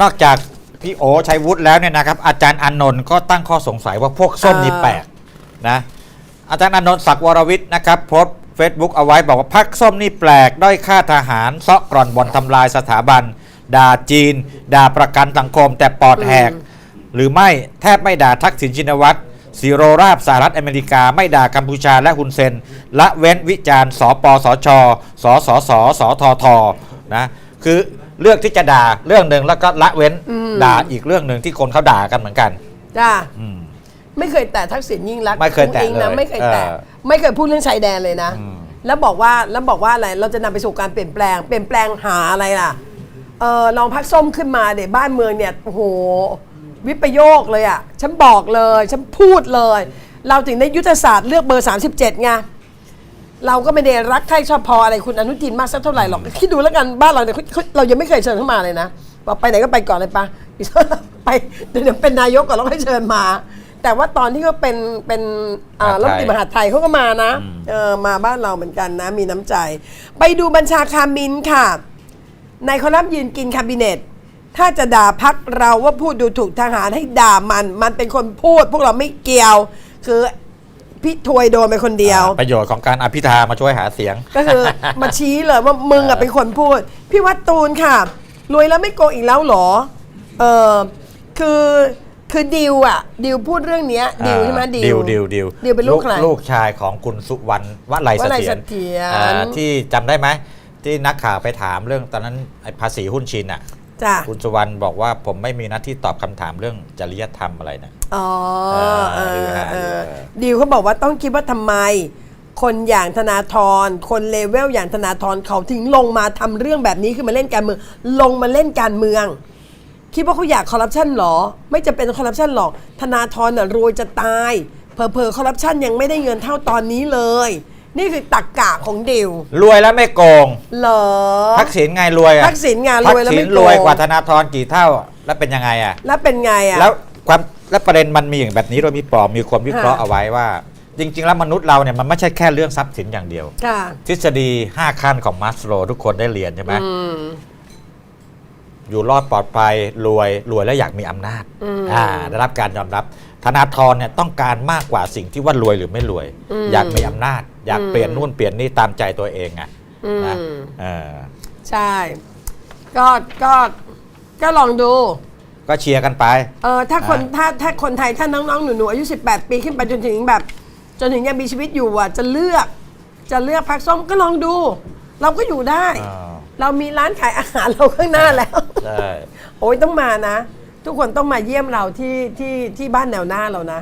นอกจากพี่โอชัยวุฒิแล้วเนี่ยนะครับ อาจารย์อานนท์ก็ตั้งข้อสงสัยว่าพวกส้มนี่อ่าแปลกนะอาจารย์อานนท์ศักดิ์วรวิทย์นะครับโพสต์เฟซบุ๊กเอาไว้บอกว่าพักส้มนี่แปลก ด้อยค่าทหารเซาะกร่อนบ่อนทำลายสถาบัน ด่าจีน ด่าประกันสังคม แต่ปอดแหก หรือไม่แทบไม่ด่าทักษิณชินวัตรซีโรราบสหรัฐอเมริกาไม่ด่ากัมพูชาและฮุนเซน ละเว้นวิจารณ์สปสช สสสสททนะคือ เลือกที่จะด่าเรื่องหนึ่งแล้วก็ละเว้นอืม ด่าอีกเรื่องหนึ่งที่คนเขาด่ากันเหมือนกันจ้าอืม ไม่เคยแตะทักษิณยิ่งรักษณ์ไม่เคยแตะอุ๊งอิ๊งนะเลยไม่เคยแตะเออไม่เคยพูดเรื่องชายแดนเลยนะ อืม แล้วบอกว่าแล้วบอกว่าอะไรเราจะนำไปสู่การเปลี่ยนแปลง เปลี่ยนแปลงหาอะไรล่ะเออลองพักส้มขึ้นมาเดี๋ยวบ้านเมืองเนี่ยโอ้โหวิปโยคเลยอะฉันบอกเลย ฉันพูดเลย เราถึงได้ยุทธศาสตร์เลือกเบอร์ 37ไง เราก็ไม่ได้รักใครชอบพออะไรคุณอนุทินมากสักเท่าไหร่หรอกคิดดูแล้วกันบ้านเราเนี่ยเขาเขาเรายังไม่เคยเชิญเข้ามาเลยนะบอกไปไหนก็ไปก่อนเลยปะไปเดี๋ยวเดี๋ยวเป็นนายกก่อนแล้วค่อยเชิญมา แต่ว่าตอนที่เขาเป็นเป็นอ่ามหาดไทย รัฐมนตรีมหาดไทยเขาก็มานะเออมาบ้านเราเหมือนกันนะ มีน้ำใจ ไปดูบัญชาคามินค่ะ ในคอลัมน์ยืนกินคาบิเนตถ้าจะด่าพักเราว่าพูดดูถูกทหารให้ด่ามัน มันเป็นคนพูด พวกเราไม่เกี่ยว คือ พี่ทวยโดนไปคนเดียว ประโยชน์ของการอภิธามาช่วยหาเสียง ก็คือมาชี้เลยว่ามึงอะเป็นคนพูด พี่วัดตูนค่ะ รวยแล้วไม่โกงอีกแล้วเหรอเออคือคือดิวอะดิวพูดเรื่องเนี้ยดิวใช่ไหมดิดิววดิวดิวดิวเป็นลูกใครลูกชายของคุณสุวรรณวลัยเสวลัยถียรเสถียรอ่าที่จำได้ไหมที่นักข่าวไปถามเรื่องตอนนั้นไอ้ภาษีหุ้นชินอะ จ้ะคุณสุวรรณบอกว่าผมไม่มีหน้าที่ตอบคำถามเรื่องจริยธรรมอะไรนะ อ๋อเอเอออดีฮะเออดีฮะดิวเขาบอกว่าต้องคิดว่าทำไม คนอย่างธนาธรคนเลเวลอย่างธนาธรเขาถึงลงมาทำเรื่องแบบนี้คือมาเล่นการเมือง ลงมาเล่นการเมือง คิดว่าเขาอยากคอร์รัปชันหรอ ไม่จะเป็นคอร์รัปชันหรอก ธนาธรน่ะรวยจะตายเพอเพอๆคอร์รัปชันยังไม่ได้เงินเท่าตอนนี้เลย นี่คือตักกะของดิวรวยแล้วไม่โกง เหรอ ทักษิณไงรวยอะทักษิณไงรวยแล้วไม่ทักษิณโกงรวยกว่าธนาธรกี่เท่า แล้วเป็นยังไงอะแล้วเป็นไงอะ แล้วความแล้วประเด็นมันมีอย่างแบบนี้โดยมีปอมมีความวิเคราะห์ค่ะเอาไว้ว่า จริง ๆ แล้วมนุษย์เราเนี่ยมันไม่ใช่แค่เรื่องทรัพย์สินอย่างเดียว ค่ะ ทฤษฎี 5 ขั้นของมาสโลทุกคนได้เรียนใช่ไหม อืม อยู่รอดปลอดภัยรวยรวยแล้วอยากมีอำนาจอืมอ่าได้รับการยอมรับ ธนาธรเนี่ยต้องการมากกว่าสิ่งที่ว่ารวยหรือไม่รวย อืม อยากมีอำนาจ อยากอืมเปลี่ยนนู่นเปลี่ยนนี่ตามใจตัวเองอะอืมนะเออใช่ ก็ก็ก็ลองดู ก็เชียร์กันไป เออถ้าคนอ่าถ้าถ้าคนไทยถ้าน้องๆ หนูๆ อายุ 18 ปีขึ้นไปจนถึงแบบ จนถึงยังมีชีวิตอยู่อะจะเลือก จะเลือกพักส้มก็ลองดู เราก็อยู่ได้อ่าเรามีร้านขายอาหารเราข้างหน้าแล้วใช่โอ้ยต้องมานะ ทุกคนต้องมาเยี่ยมเราที่ที่ที่บ้านแนวหน้าเรานะ